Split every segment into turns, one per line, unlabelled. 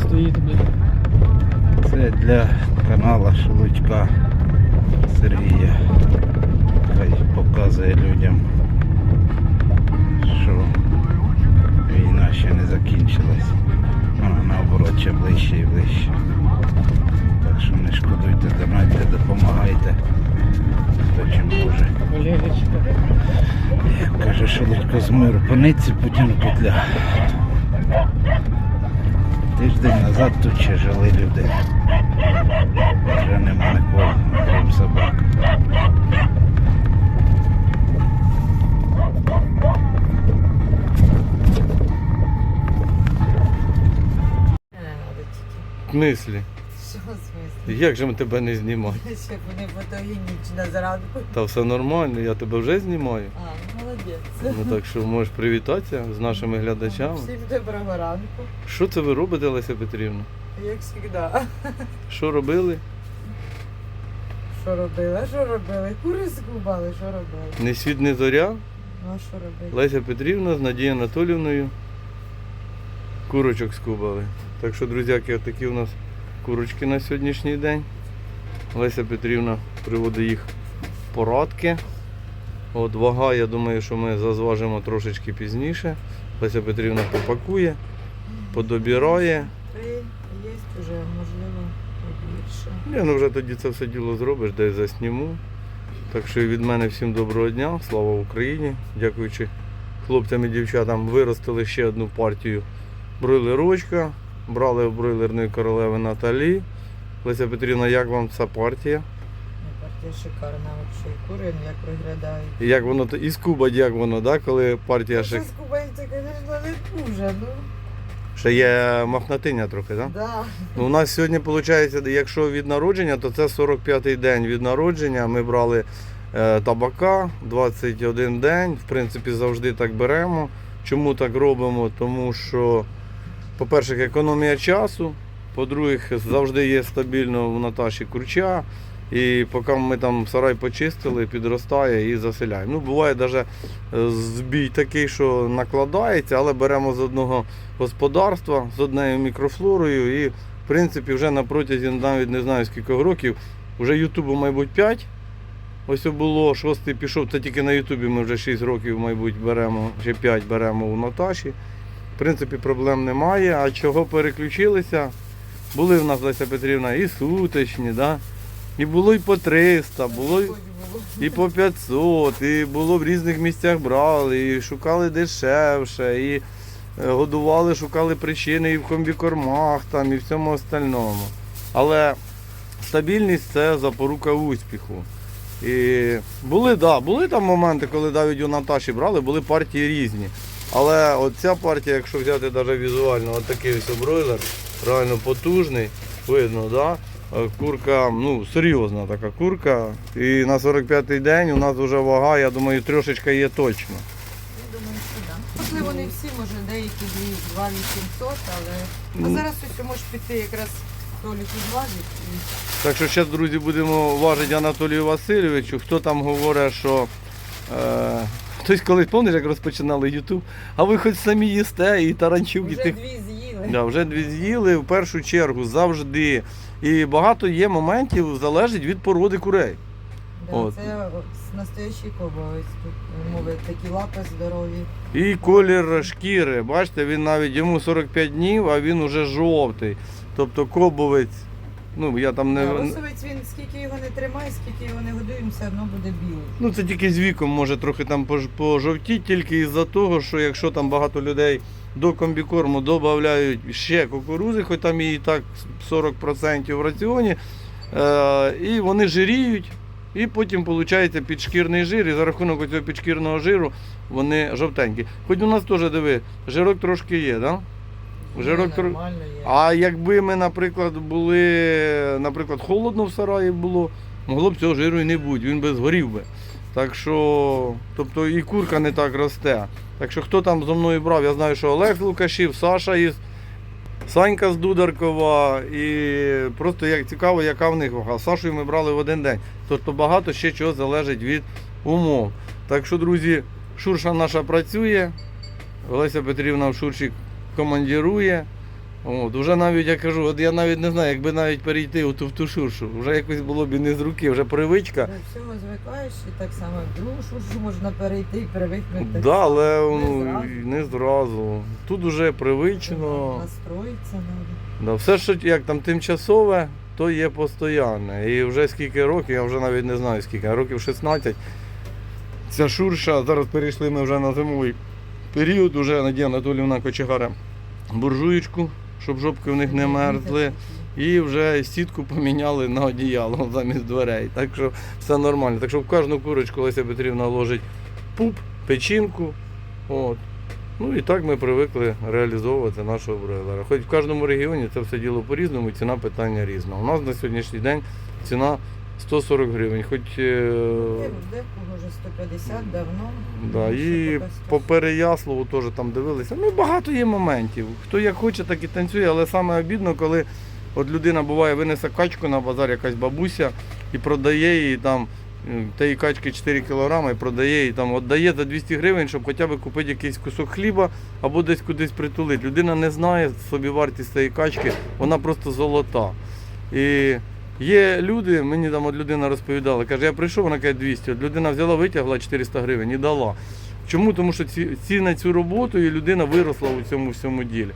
стоїть, блядь.
Це для канала Шелудька Сергія. Хай показує людям, що війна ще не закінчилась. Вона наоборот ще ближче і ближче. Так що не шкодуйте, донайте, допомагайте. Хто чим може. Каже Шелудько з миру пониці, Путін петля. Тиждень назад тут ще жили люди. Вже нема нікого, крім собак.
В смислі?
Що в смислі?
Як же ми тебе не знімаємо?
Щоб вони фотогенічно зранку.
Та все нормально, я тебе вже знімаю.
А, молодець.
Ну так що можеш привітатися з нашими глядачами.
Всім доброго ранку.
Що це ви робите, Леся Петрівна?
Як завжди.
Що робили?
Що робили? Що робили? Кури скубали, що робили?
Ні світ, ні зоря.
Ну а що робили?
Леся Петрівна з Надією Анатолівною курочок скубали. Так що, друзяки, такі у нас курочки на сьогоднішній день. Леся Петрівна приводить їх в порадки. От вага, я думаю, що ми зазважимо трошечки пізніше. Леся Петрівна попакує, подобирає.
Три є вже, можливо, і більше.
Ні, ну вже тоді це все діло зробиш, десь засніму. Так що і від мене всім доброго дня, слава Україні. Дякуючи хлопцям і дівчатам, виростили ще одну партію бройлерочка. Брали в бройлерної королеви Наталі. Леся Петрівна, як вам ця партія?
Партія шикарна, взагалі. Кури як виглядають.
І як воно і скубать, як воно, да, коли партія ще,
скубається, звісно, не дуже, ну.
ще є махнатиня трохи, так? Да?
Да.
Ну, у нас сьогодні виходить, якщо від народження, то це 45-й день від народження. Ми брали е, табака 21 день. В принципі, завжди так беремо. Чому так робимо? Тому що, по-перше, економія часу. По-друге, завжди є стабільно в Наташі курча. І поки ми там сарай почистили, підростає і заселяємо. Ну, буває навіть збій такий, що накладається, але беремо з одного господарства, з однією мікрофлорою і в принципі вже на протязі навіть не знаю скільки років, вже Ютубу, мабуть, 5. Ось було, шостий пішов, це тільки на Ютубі ми вже 6 років, мабуть, беремо, ще 5 беремо у Наташі. В принципі, проблем немає. А чого переключилися? Були в нас Леся Петрівна і суточні, да? І було і по 300, було і по 500, і було в різних місцях брали, і шукали дешевше, і е, годували, шукали причини і в комбікормах, там, і в всьому остальному. Але стабільність це запорука успіху. І були, да, були там моменти, коли навіть у Наташі брали, були партії різні. Але от ця партія, якщо взяти навіть візуально, от такий ось бройлер, реально потужний, видно, да? Е, Курка, ну, серйозна така курка. І на 45-й день у нас вже вага, я думаю, трошечка є точно.
Я думаю, що так. Можливо, не всі, може деякі 2 800, але. А
Ну.
зараз ось можеш піти якраз Толік зважить.
Так що зараз, друзі, будемо важити Анатолію Васильовичу. Хто там говорить, що. Е, хтось колись, пам'ятаєш, як розпочинали Ютуб, а ви хоч самі їсте і таранчук, і
Вже дві з'їли.
Да, вже дві з'їли в першу чергу завжди. І багато є моментів, залежить від породи курей.
Да,
От.
Це настоящий кобовець. Тут мови такі лапи здорові.
І колір шкіри. Бачите, він навіть йому 45 днів, а він уже жовтий. Тобто кобовець. Ну, я там не.
Да, Росовець він скільки його не тримає, скільки його не годуємо, все одно буде білий.
Ну це тільки з віком може трохи там пож- пожовтіть, тільки із-за того, що якщо там багато людей до комбікорму додають ще кукурузи, хоч там і так 40% в раціоні, е, і вони жиріють, і потім виходить підшкірний жир, і за рахунок цього підшкірного жиру вони жовтенькі. Хоч у нас теж диви, жирок трошки є, так? Да? Жирок
є.
А якби ми, наприклад, були, наприклад, холодно в сараї було, могло б цього жиру і не бути, він би згорів би. Так що, тобто і курка не так росте. Так що хто там зо мною брав, я знаю, що Олег Лукашів, Саша із Санька з Дударкова. І просто як цікаво, яка в них вага. З Сашою ми брали в один день. Тобто багато ще чого залежить від умов. Так що, друзі, Шурша наша працює. Олеся Петрівна в Шурші командірує. От, уже навіть я кажу, от я навіть не знаю, якби навіть перейти у ту в ту шуршу, вже якось було б і не з руки, вже привичка.
До всього звикаєш і так само в другу шуршу можна перейти і привикнути.
Да, але
Не
ну,
зразу.
не зразу. Тут уже привично.
Настроїться надо.
Да, все, що як там тимчасове, то є постоянне. І вже скільки років, я вже навіть не знаю скільки, років 16. Ця шурша, зараз перейшли ми вже на зимовий період, уже Надія Анатоліївна кочегара буржуєчку, щоб жопки в них не мерзли. І вже сітку поміняли на одіяло замість дверей. Так що все нормально. Так що в кожну курочку Леся Петрівна ложить пуп, печінку. От. Ну і так ми привикли реалізовувати нашого бройлера. Хоч в кожному регіоні це все діло по-різному, ціна питання різна. У нас на сьогоднішній день ціна 140 гривень. Хоч е,
вже 150 давно.
да, і по
140?
Переяславу теж там дивилися. Ну багато є моментів. Хто як хоче, так і танцює, але саме обідно, коли от людина буває, винесе качку на базар, якась бабуся, і продає її там. е, Тієї качки 4 кг і продає і там віддає за 200 гривень, щоб хоча б купити якийсь кусок хліба або десь кудись притулити. Людина не знає собі вартість цієї качки, вона просто золота. І є люди, мені там от людина розповідала, каже, я прийшов, вона каже 200. От людина взяла, витягла 400 гривень і дала. Чому? Тому що ці, на цю роботу і людина виросла у цьому всьому ділі.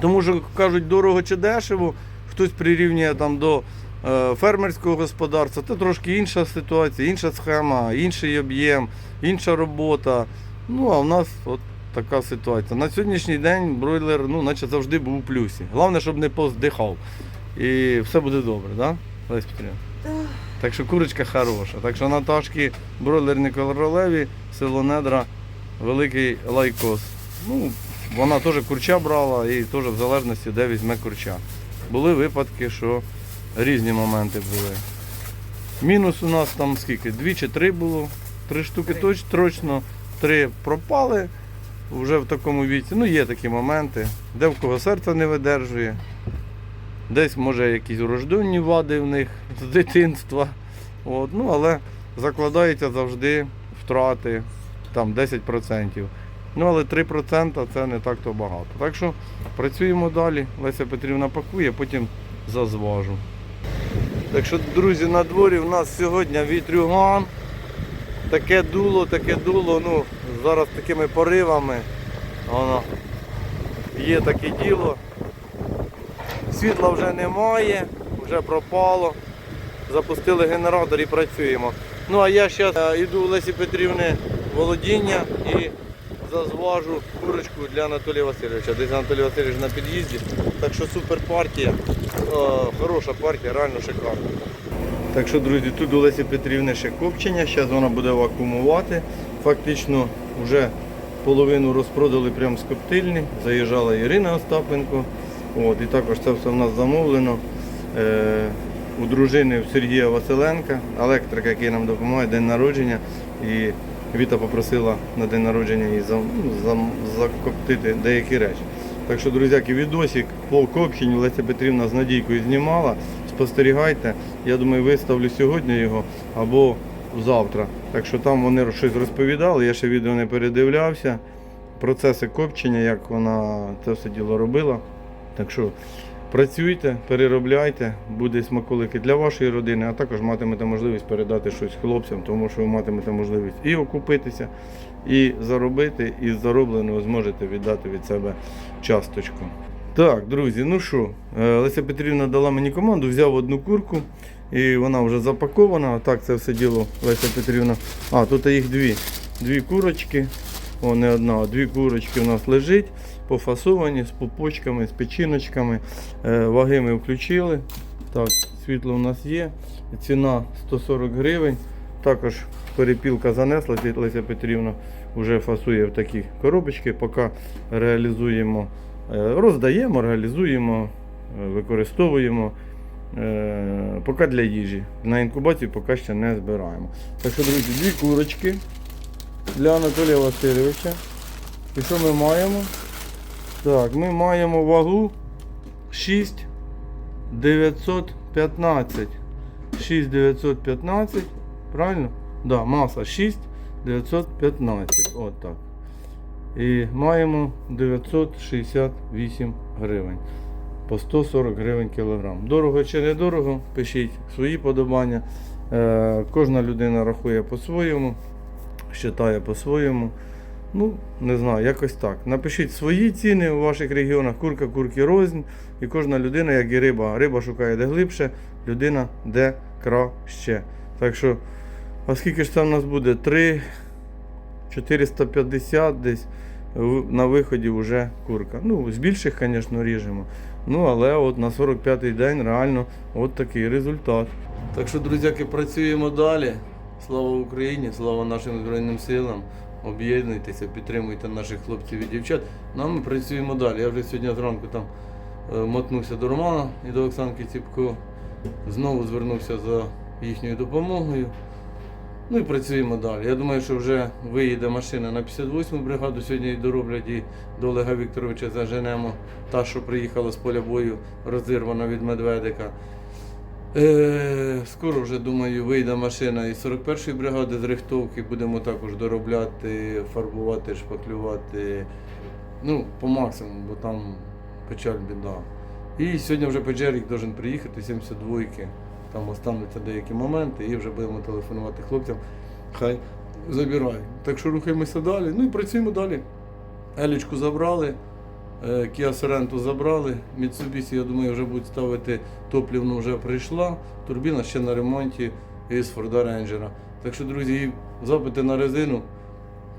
Тому що кажуть, дорого чи дешево, хтось прирівнює там до е, фермерського господарства, це трошки інша ситуація, інша схема, інший об'єм, інша робота. Ну а в нас от така ситуація. На сьогоднішній день бройлер, ну, наче завжди був у плюсі. Головне, щоб не поздихав. І все буде добре, так? Да? Лесь Петрівна?
Так.
Так що курочка хороша. Так що Наташки бройлерні королеві, село Недра, великий лайкос. Ну, вона теж курча брала і теж в залежності, де візьме курча. Були випадки, що різні моменти були. Мінус у нас там скільки? Дві чи три було. Три штуки
Три.
точ, точно, три пропали вже в такому віці. Ну, є такі моменти, де в кого серце не видержує. Десь може якісь урожденні вади в них з дитинства. От, ну, але закладаються завжди втрати там 10%. Ну, але 3% це не так то багато. Так що працюємо далі. Леся Петрівна пакує, потім зазважу. Так що, друзі, на дворі в нас сьогодні вітрюган. Таке дуло, таке дуло, ну, зараз такими поривами. Воно є таке діло. Світла вже немає, вже пропало. Запустили генератор і працюємо. Ну а я зараз йду у Лесі Петрівни володіння і зазважу курочку для Анатолія Васильовича. Десь Анатолій Васильович на під'їзді. Так що супер партія. Хороша партія, реально шикарна. Так що, друзі, тут у Лесі Петрівни ще копчення, зараз вона буде вакуумувати. Фактично вже половину розпродали прямо з коптильні. Заїжджала Ірина Остапенко. От, і також це все в нас замовлено. Е, у дружини Сергія Василенка, електрика, який нам допомагає, день народження. І Віта попросила на день народження її ну, закоптити деякі речі. Так що, друзяки, відосик по копченню Леся Петрівна з Надійкою знімала. Спостерігайте. Я думаю, виставлю сьогодні його або завтра. Так що там вони щось розповідали, я ще відео не передивлявся. Процеси копчення, як вона це все діло робила. Так що працюйте, переробляйте, буде смаколики для вашої родини, а також матимете можливість передати щось хлопцям, тому що ви матимете можливість і окупитися, і заробити, і з заробленого зможете віддати від себе часточку. Так, друзі, ну що, е, Леся Петрівна дала мені команду, взяв одну курку, і вона вже запакована. Так, це все діло Леся Петрівна. А, тут їх дві. Дві курочки. О, не одна, а дві курочки у нас лежить, пофасовані з пупочками, з печіночками. Е, Ваги ми включили. Так, світло у нас є. Ціна 140 гривень. Також перепілка занесла, Леся Петрівна вже фасує в такі коробочки, поки реалізуємо, е, роздаємо, реалізуємо, е, використовуємо. Поки для їжі. На інкубацію поки ще не збираємо. Так що, друзі, дві курочки для Анатолія Васильовича. І що ми маємо? Так, ми маємо вагу 6 915. 6 915. Правильно? Да, маса 6 915. От так. І маємо 968 гривень. По 140 гривень кілограм. Дорого чи не дорого, пишіть свої подобання. Е, кожна людина рахує по-своєму, вважає по-своєму. Ну, не знаю, якось так. Напишіть свої ціни у ваших регіонах, курка, курки рознь. І кожна людина, як і риба. Риба шукає де глибше, людина де краще. Так що, а скільки ж це в нас буде? 3 450 десь на виході вже курка. Ну, з більших, звісно, ріжемо. Ну, але от на 45-й день реально от такий результат. Так що, друзяки, працюємо далі. Слава Україні, слава нашим Збройним силам. Об'єднуйтеся, підтримуйте наших хлопців і дівчат. Ну, а ми працюємо далі. Я вже сьогодні зранку там е, мотнувся до Романа і до Оксанки Ціпко. Знову звернувся за їхньою допомогою. Ну і працюємо далі. Я думаю, що вже виїде машина на 58-му бригаду. Сьогодні дороблять і до Олега Вікторовича заженемо. Та, що приїхала з поля бою, розірвана від медведика. Е, скоро вже, думаю, вийде машина із 41-ї бригади з рихтовки. Будемо також доробляти, фарбувати, шпаклювати. Ну, по максимуму, бо там печаль біда. І сьогодні вже Педжерік должен приїхати, 72-ки. Там остануться деякі моменти і вже будемо телефонувати хлопцям. Хай забирають. Так що рухаємося далі. Ну і працюємо далі. Елічку забрали, Kia Sorento забрали. Mitsubishi, я думаю, вже будуть ставити топлівну вже прийшла. Турбіна ще на ремонті із Ford Ranger. Так що, друзі, запити на резину.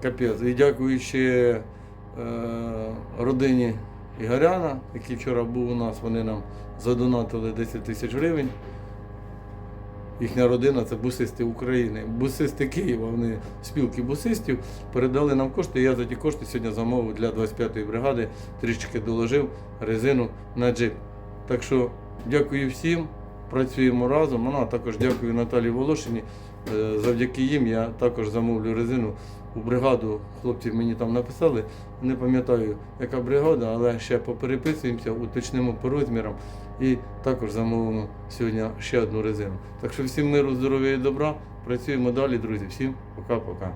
Капець. І дякую ще е, родині Ігоряна, який вчора був у нас, вони нам задонатили 10 тисяч гривень. Їхня родина це бусисти України, бусисти Києва. Вони спілки бусистів передали нам кошти. Я за ті кошти сьогодні замовив для 25-ї бригади, трішки доложив резину на джип. Так що дякую всім, працюємо разом. Ну, а також дякую Наталії Волошині. Е, Завдяки їм я також замовлю резину у бригаду. Хлопці мені там написали. Не пам'ятаю, яка бригада, але ще попереписуємося, уточнимо по розмірам і також замовимо сьогодні ще одну резину. Так що всім миру, здоров'я і добра. Працюємо далі, друзі. Всім пока-пока.